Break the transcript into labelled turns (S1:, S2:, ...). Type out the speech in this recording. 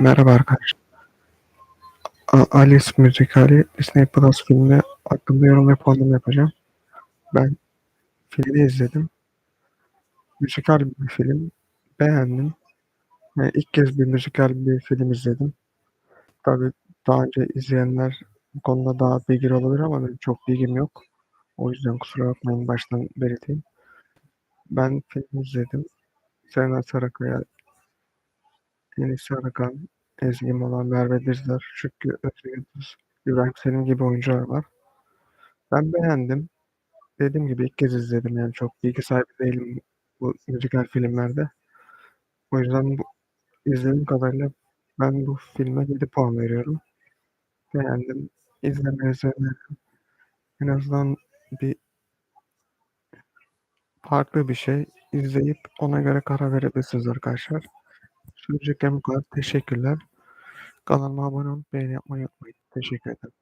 S1: Merhaba arkadaşlar. Alice müzikali Disney Plus filmi hakkında yorum ve puanlama yapacağım. Ben filmi izledim. Müzikal bir film. Beğendim. Yani ilk kez bir müzikal bir film izledim. Tabii daha önce izleyenler bu konuda daha bilgili olabilir ama benim çok bilgim yok. O yüzden kusura bakmayın baştan belirteyim. Ben filmi izledim. Serenay Sarıkaya, Enis Arıkan, Ezgi Mola, Merve Dizdar, Şükrü Özgürdüz, İbrahim Selim gibi oyuncular var. Ben beğendim. Dediğim gibi ilk kez izledim yani çok bilgi sahibi değilim bu müzikal filmlerde. O yüzden bu izlediğim kadarıyla ben bu filme 7 puan veriyorum. Beğendim. İzlemenizi öneririm. En azından bir farklı bir şey izleyip ona göre karar verebilirsiniz arkadaşlar. Söyleyeceklerim bu kadar. Teşekkürler. Kanalıma abone olup beğeni yapmayı unutmayın. Teşekkür ederim.